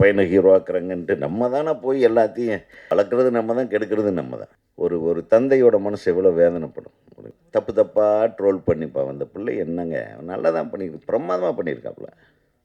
பையனை ஹீரோ ஆக்குறாங்கன்ட்டு நம்ம தானே போய் எல்லாத்தையும் வளர்க்குறது நம்ம தான் கெடுக்கிறது நம்ம தான். ஒரு ஒரு தந்தையோட மனசு எவ்வளோ வேதனைப்படும். ஒரு தப்பு தப்பாக ட்ரோல் பண்ணிப்பா அந்த பிள்ளை என்னங்க? நல்லா தான் பண்ணியிருக்கு பிரமாதமாக பண்ணியிருக்காப்புல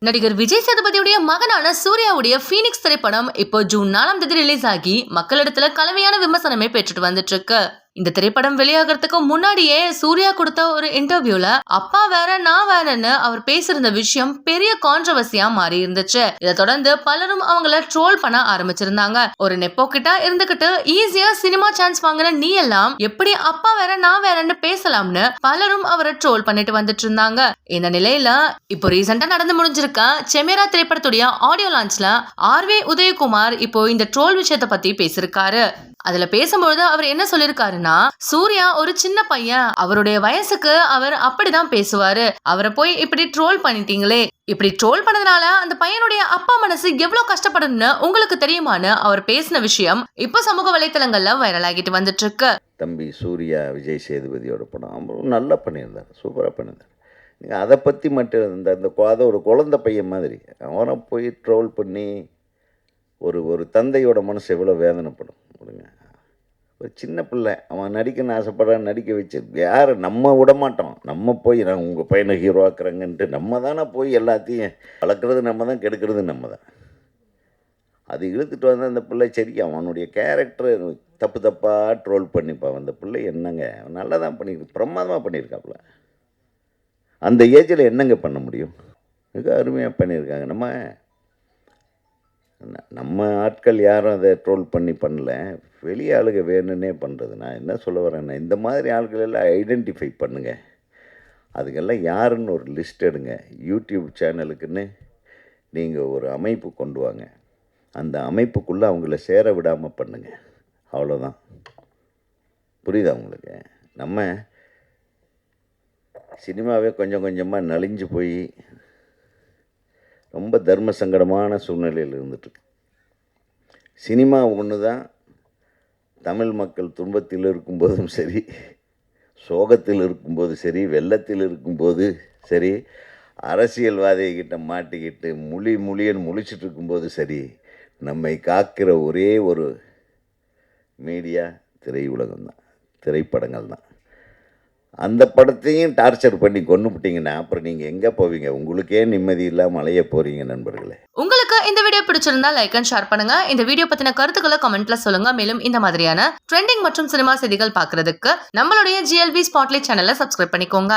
நடிகர் விஜய் சேதுபதியுடைய மகனான சூர்யாவுடைய ஃபீனிக்ஸ் திரைப்படம் இப்போ ஜூன் நாலாம் தேதி ரிலீஸ் ஆகி மக்களிடத்துல கலவையான விமர்சனமே பெற்றுட்டு வந்துட்டு இருக்கு. இந்த திரைப்படம் வெளியாகிறதுக்கு முன்னாடியே சூர்யா கொடுத்த ஒரு இன்டர்வியூல அப்பா வேற நான் வேறன்னு அவர் பேசியிருந்த விஷயம் பெரிய கான்ட்ரவர்சியா மாறி இருந்துச்சு. இதை தொடர்ந்து பலரும் அவங்கள ட்ரோல் பண்ண ஆரம்பிச்சிருந்தாங்க. ஒரு நெப்போ கிட்ட இருந்துகிட்டு ஈஸியா சினிமா சான்ஸ் வாங்கின நீ எல்லாம் எப்படி அப்பா வேற நான் வேறன்னு பேசலாம்னு பலரும் அவரை ட்ரோல் பண்ணிட்டு வந்துட்டு இருந்தாங்க. இந்த நிலையில இப்போ ரீசெண்டா நடந்து முடிஞ்சிருக்க செமேரா திரைப்படத்துடைய ஆடியோ லான்ச்ல ஆர்வே உதயகுமார் இப்போ இந்த ட்ரோல் விஷயத்தை பத்தி பேசியிருக்காரு. அதுல பேசும்பொழுது அவர் என்ன சொல்லிருக்காருன்னா சூர்யா ஒரு சின்ன பையன். அவருடைய வயசுக்கு அவர் அப்படிதான் பேசுவாரு. அவரை போய் இப்படி ட்ரோல் பண்ணிட்டீங்களே. இப்படி ட்ரோல் பண்ணதுனால அந்த பையனுடைய அப்பா மனசு எவ்வளவு கஷ்டப்படும்னு உங்களுக்கு தெரியுமான்னு அவர் பேசின விஷயம் இப்போ சமூக வலைத்தளங்கள்ல வைரல் ஆகிட்டு வந்துட்டு இருக்கு தம்பி சூர்யா விஜய் சேதுபதியோட படம். நல்லா பண்ணியிருந்தார். சூப்பராக பண்ணியிருந்தார். நீங்கள் அதை பற்றி மட்டும் இந்த இந்த அதை ஒரு குழந்தை பையன் மாதிரி. அவனை போய் ட்ரோல் பண்ணி ஒரு ஒரு தந்தையோட மனசு எவ்வளோ வேதனைப்படும். கொடுங்க. ஒரு சின்ன பிள்ளை அவன் நடிக்கணும்னு ஆசைப்படுறான் நடிக்க வச்சு யார்? நம்ம விடமாட்டோம். நம்ம போய் நான் உங்கள் பையனை ஹீரோ ஆக்குறாங்கன்ட்டு நம்ம தானே போய் எல்லாத்தையும் வளர்க்குறது நம்ம தான் கெடுக்கிறது நம்ம தான். அது இழுத்துட்டு வந்தால் அந்த பிள்ளை சரி அவனுடைய கேரக்டர் தப்பு தப்பாக ட்ரோல் பண்ணிப்பா. அந்த பிள்ளை என்னங்க? அவன் நல்லா தான் பண்ணியிருக்கு பிரமாதமாக பண்ணியிருக்காப்புல. அந்த ஏஜில் என்னங்க பண்ண முடியும்? மிக அருமையாக பண்ணியிருக்காங்க. நம்ம நம்ம ஆட்கள் யாரும் அதை ட்ரோல் பண்ணி பண்ணல. வெளி ஆளுங்க வேணும்னே பண்ணுறது நான் என்ன சொல்ல வரேன்னா இந்த மாதிரி ஆட்கள் எல்லாம் ஐடென்டிஃபை பண்ணுங்க. அதுக்கெல்லாம் யாருன்னு ஒரு லிஸ்ட் எடுங்க. யூடியூப் சேனலுக்குன்னு நீங்கள் ஒரு அமைப்பு கொண்டு வாங்க. அந்த அமைப்புக்குள்ளே அவங்கள சேர விடாமல் பண்ணுங்கள் அவ்வளோதான் புரியுதா உங்களுக்கு? நம்ம சினிமாவே கொஞ்சம் கொஞ்சமாக நலிஞ்சு போய் ரொம்ப தர்ம சங்கடமான சூழ்நிலையில் இருந்துட்டு சினிமா ஒன்று தான் தமிழ் மக்கள் துன்பத்தில் இருக்கும்போதும் சரி சோகத்தில் இருக்கும்போது சரி வெள்ளத்தில் இருக்கும்போது சரி அரசியல்வாதிகிட்ட மாட்டிக்கிட்டு முழி முழியன் முழிச்சிட்டு இருக்கும்போது சரி நம்மை காக்கிற ஒரே ஒரு மீடியா திரையுலகம் தான் திரைப்படங்கள் தான் அந்த படத்தையும் டார்ச்சர் பண்ணி கொண்டுபிட்டீங்கன்னா அப்புறம் நீங்கள் எங்கே போவீங்க? உங்களுக்கே நிம்மதி இல்லாமல் அலைய போகிறீங்க நண்பர்களே. உங்களுக்கு இந்த வீடியோ பிடிச்சிருந்தா லைக் அண்ட் ஷேர் பண்ணுங்க. இந்த வீடியோ பத்தின கருத்துக்களை கமெண்ட்ல சொல்லுங்க. மேலும் இந்த மாதிரியான ட்ரெண்டிங் மற்றும் சினிமா செய்திகள் பார்க்கறதுக்கு நம்மளுடைய ஜிஎல்பி ஸ்பாட்லைட் சேனலை சப்ஸ்கிரைப் பண்ணிக்கோங்க.